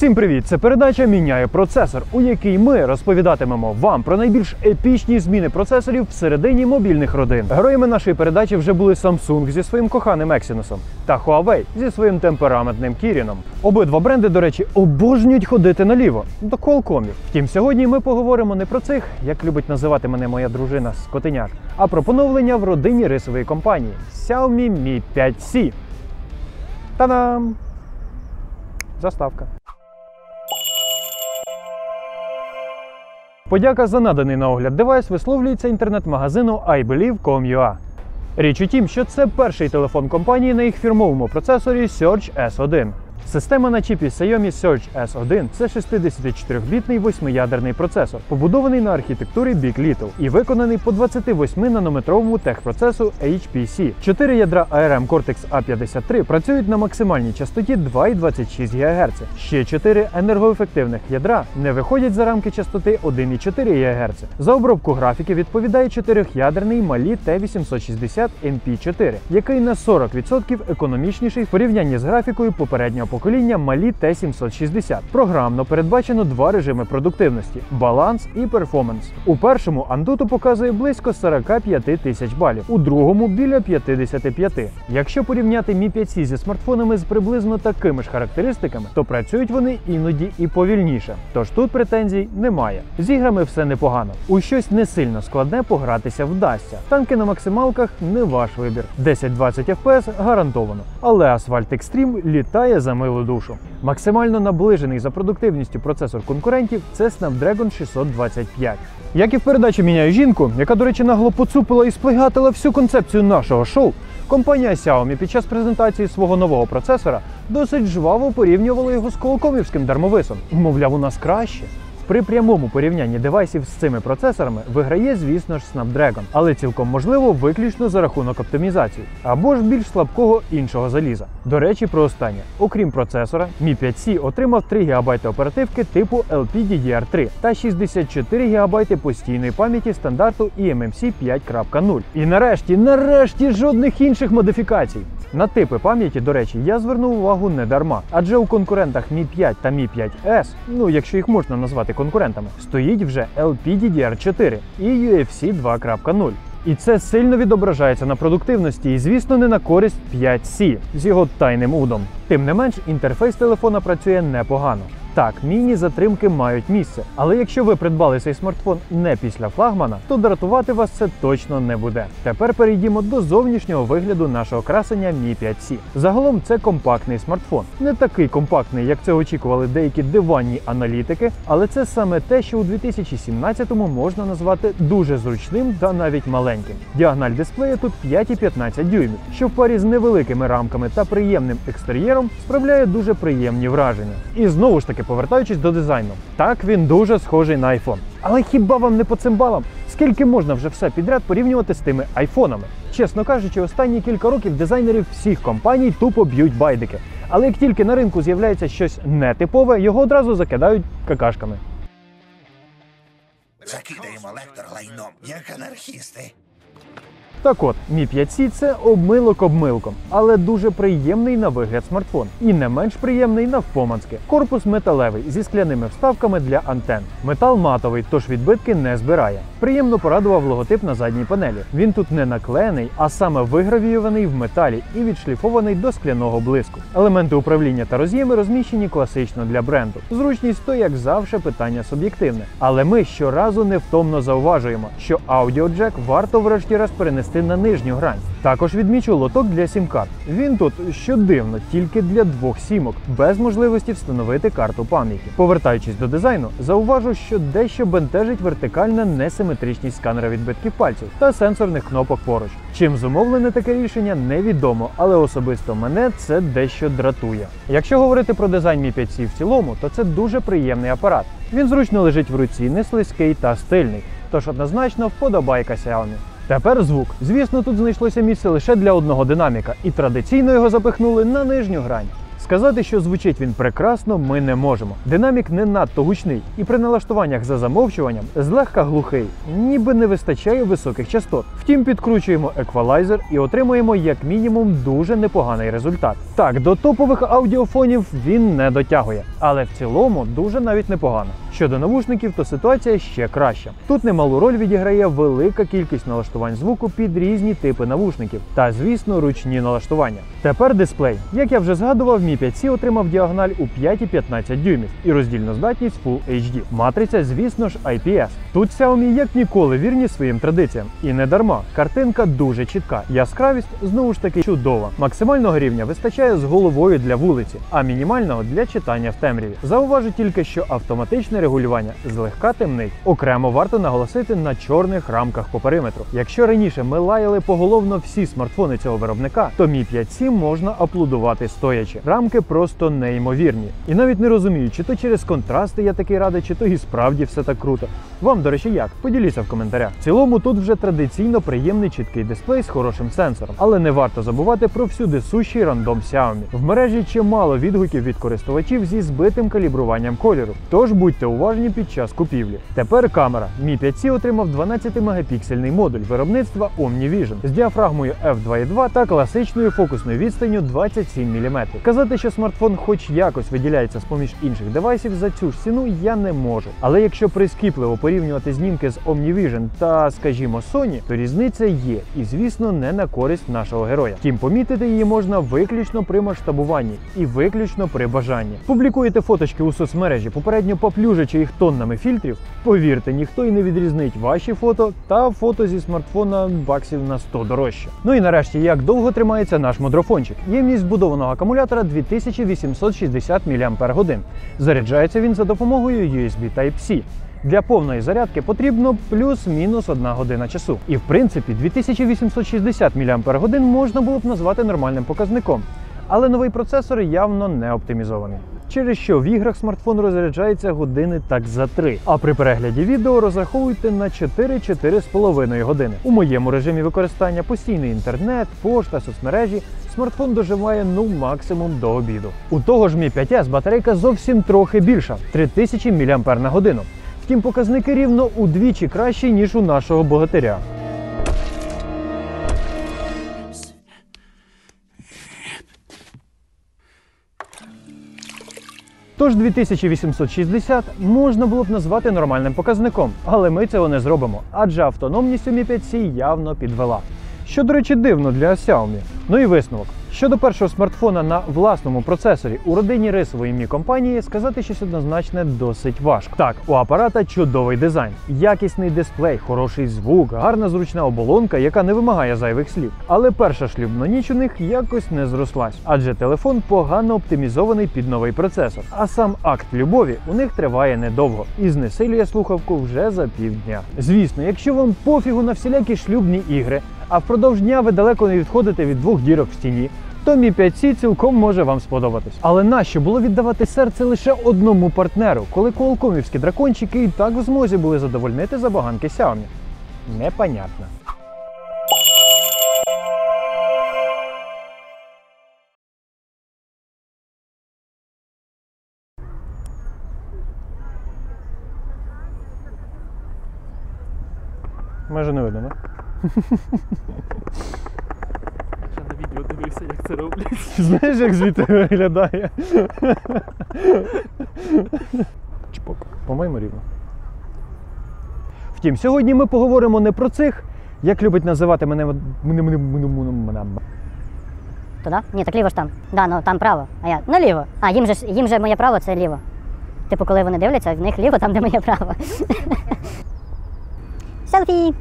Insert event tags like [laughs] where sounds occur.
Всім привіт! Це передача Міняє процесор, у якій ми розповідатимемо вам про найбільш епічні зміни процесорів всередині мобільних родин. Героями нашої передачі вже були Samsung зі своїм коханим Exynos та Huawei зі своїм темпераментним Kirin. Обидва бренди, до речі, обожнюють ходити наліво до Qualcommів. Втім, сьогодні ми поговоримо не про цих, як любить називати мене моя дружина Скотиняк, а про поновлення в родині рисової компанії Xiaomi Mi 5C. Та-дам! Заставка. Подяка за наданий на огляд девайс висловлюється інтернет-магазину iBelieve.com.ua. Річ у тім, що це перший телефон компанії на їх фірмовому процесорі Surge S1. Система на чіпі Xiaomi Surge S1 це 64-бітний восьмиядерний процесор, побудований на архітектурі Big Little і виконаний по 28-нанометровому техпроцесу HPC. Чотири ядра ARM Cortex A53 працюють на максимальній частоті 2,26 ГГц. Ще чотири енергоефективних ядра не виходять за рамки частоти 1,4 ГГц. За обробку графіки відповідає чотирьохядерний Mali T860 MP4, який на 40% економічніший в порівнянні з графікою попереднього покоління Mali T760. Програмно передбачено два режими продуктивності баланс і перформанс. У першому Antutu показує близько 45 тисяч балів, у другому біля 55. Якщо порівняти Mi 5C зі смартфонами з приблизно такими ж характеристиками, то працюють вони іноді і повільніше. Тож тут претензій немає. З іграми все непогано. У щось не сильно складне погратися вдасться. Танки на максималках не ваш вибір. 10-20 FPS гарантовано. Але Asphalt Extreme літає за милу душу. Максимально наближений за продуктивністю процесор конкурентів це Snapdragon 625. Як і в передачі міняю жінку, яка, до речі, нагло поцупила і сплигатила всю концепцію нашого шоу. Компанія Xiaomi під час презентації свого нового процесора досить жваво порівнювала його з колокомівським дармовисом. Мовляв, у нас краще. При прямому порівнянні девайсів з цими процесорами виграє, звісно ж, Snapdragon, але цілком можливо виключно за рахунок оптимізації або ж більш слабкого іншого заліза. До речі, про останнє. Окрім процесора, Mi 5C отримав 3 ГБ оперативки типу LPDDR3 та 64 ГБ постійної пам'яті стандарту eMMC 5.0. І нарешті, нарешті, жодних інших модифікацій. На типи пам'яті, до речі, я звернув увагу не дарма, адже у конкурентах Mi 5 та Mi 5S, ну якщо їх можна назвати конкурентами, стоїть вже LPDDR4 і UFC 2.0. І це сильно відображається на продуктивності і, звісно, не на користь 5C з його тайним удом. Тим не менш, інтерфейс телефона працює непогано. Так, міні-затримки мають місце, але якщо ви придбали цей смартфон не після флагмана, то дратувати вас це точно не буде. Тепер перейдімо до зовнішнього вигляду нашого красення Mi 5C. Загалом це компактний смартфон, не такий компактний, як це очікували деякі диванні аналітики, але це саме те, що у 2017-му можна назвати дуже зручним та навіть маленьким. Діагональ дисплея тут 5,15 дюймів, що в парі з невеликими рамками та приємним екстер'єром справляє дуже приємні враження. І знову ж таки, повертаючись до дизайну, так він дуже схожий на iPhone. Але хіба вам не по цим балам? Скільки можна вже все підряд порівнювати з тими айфонами? Чесно кажучи, останні кілька років дизайнерів всіх компаній тупо б'ють байдики. Але як тільки на ринку з'являється щось нетипове, його одразу закидають какашками. Закидаємо лектор лайном, як анархісти. Так от, Mi 5C – це обмилок обмилком, але дуже приємний на вигляд смартфон. І не менш приємний навпомацьки. Корпус металевий зі скляними вставками для антен. Метал матовий, тож відбитки не збирає. Приємно порадував логотип на задній панелі. Він тут не наклеєний, а саме вигравіюваний в металі і відшліфований до скляного блиску. Елементи управління та роз'єми розміщені класично для бренду. Зручність то, як завжди, питання суб'єктивне. Але ми щоразу невтомно зауважуємо, що аудіоджек варто врешті-раз перенести на нижню грань. Також відмічу лоток для сім-карт. Він тут, що дивно, тільки для двох сімок, без можливості встановити карту пам'яті. Повертаючись до дизайну, зауважу, що дещо бентежить вертикальна несиметричність сканера відбитків пальців та сенсорних кнопок поруч. Чим зумовлене таке рішення, невідомо, але особисто мене це дещо дратує. Якщо говорити про дизайн Mi 5C в цілому, то це дуже приємний апарат. Він зручно лежить в руці, не слизький та стильний. Тож однозначно вподобайка Xiaomi. Тепер звук. Звісно, тут знайшлося місце лише для одного динаміка, і традиційно його запихнули на нижню грань. Сказати, що звучить він прекрасно, ми не можемо. Динамік не надто гучний, і при налаштуваннях за замовчуванням злегка глухий, ніби не вистачає високих частот. Втім, підкручуємо еквалайзер і отримуємо як мінімум дуже непоганий результат. Так, до топових аудіофонів він не дотягує, але в цілому дуже навіть непогано. Щодо навушників, то ситуація ще краща. Тут немалу роль відіграє велика кількість налаштувань звуку під різні типи навушників та, звісно, ручні налаштування. Тепер дисплей. Як я вже згадував, Mi 5C отримав діагональ у 5,15 дюймів і роздільну здатність Full HD. Матриця, звісно ж, IPS. Тут Xiaomi як ніколи вірні своїм традиціям. І не дарма. Картинка дуже чітка. Яскравість знову ж таки чудова. Максимального рівня вистачає з головою для вулиці, а мінімального для читання в темряві. Зауважу тільки, що автоматичне регулювання злегка темнить. Окремо варто наголосити на чорних рамках по периметру. Якщо раніше ми лаяли поголовно всі смартфони цього виробника, то Mi 5C можна аплодувати стоячи. Рамки просто неймовірні. І навіть не розумію, чи то через контрасти я такий радий, чи то і справді все так круто. Вам, до речі, як? Поділіться в коментарях. В цілому тут вже традиційно приємний чіткий дисплей з хорошим сенсором, але не варто забувати про всюди сущий рандом Xiaomi. В мережі чимало відгуків від користувачів зі збитим калібруванням кольору. Тож будьте уважні під час купівлі. Тепер камера. Mi 5C отримав 12-мегапіксельний модуль виробництва OmniVision з діафрагмою f2.2 та класичною фокусною відстанню 27 мм. Казати, що смартфон хоч якось виділяється з поміж інших девайсів за цю ж ціну я не можу. Але якщо прискіпливо порівнювати знімки з OmniVision та, скажімо, Sony, то різниця є, і звісно, не на користь нашого героя. Втім, помітити її можна виключно при масштабуванні і виключно при бажанні. Публікуєте фоточки у соцмережі, попередньо поплюжачи їх тоннами фільтрів. Повірте, ніхто і не відрізнить ваші фото та фото зі смартфона баксів на 100 дорожче. Ну і нарешті, як довго тримається наш модрофончик? Ємність збудованого акумулятора 2860 мАч. Заряджається він за допомогою USB Type-C. Для повної зарядки потрібно плюс-мінус одна година часу. І в принципі 2860 мАч можна було б назвати нормальним показником. Але новий процесор явно не оптимізований. Через що в іграх смартфон розряджається години так за 3. А при перегляді відео розраховуйте на 4-4,5 години. У моєму режимі використання постійний інтернет, пошта, соцмережі. Смартфон доживає ну максимум до обіду. У того ж Mi 5S батарейка зовсім трохи більша 3000 мАч. Втім, показники рівно удвічі кращі, ніж у нашого богатиря. Тож 2860 можна було б назвати нормальним показником, але ми цього не зробимо, адже автономність у Mi 5C явно підвела. Що, до речі, дивно для Xiaomi. Ну і висновок. Щодо першого смартфона на власному процесорі у родині рисової мі компанії сказати щось однозначне досить важко. Так, у апарата чудовий дизайн, якісний дисплей, хороший звук, гарна зручна оболонка, яка не вимагає зайвих слів. Але перша шлюбна ніч у них якось не зрослась, адже телефон погано оптимізований під новий процесор. А сам акт любові у них триває недовго і знесилює слухавку вже за півдня. Звісно, якщо вам пофігу на всілякі шлюбні ігри, а впродовж дня ви далеко не відходите від двох дірок в стіні, то Mi 5C цілком може вам сподобатись. Але нащо було віддавати серце лише одному партнеру, коли колкомівські дракончики і так в змозі були задовольнити забаганки Xiaomi? Непонятно. Майже не видно, так? [laughs] Дивився, як це роблять. [laughs] Знаєш, як звідти виглядає? Чпок. По-моєму, рівно. Втім, сьогодні ми поговоримо не про цих, як любить називати мене. мене, мене, мене, мене, мене. Туди? Ні, так ліво ж там. Да, ну там право. А я наліво. А їм же ж- їм же моє право це ліво. Типу, коли вони дивляться, в них ліво там, де моє право. [laughs] Селфі!